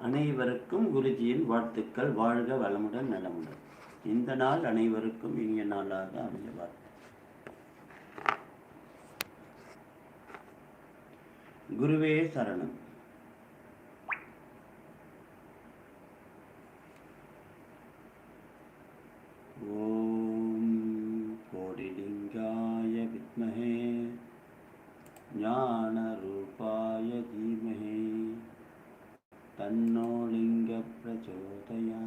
அனைவருக்கும் குருஜியின் வாழ்த்துக்கள். வாழ்க வளமுடன் நலமுடன். இந்த நாள் அனைவருக்கும் இனிய நாளாக அமையவார் குருவே சரணம். ஓம் கோடிலிங்காய வித்மகே. ஞா तन्नो लिङ्गप्रचोदयात्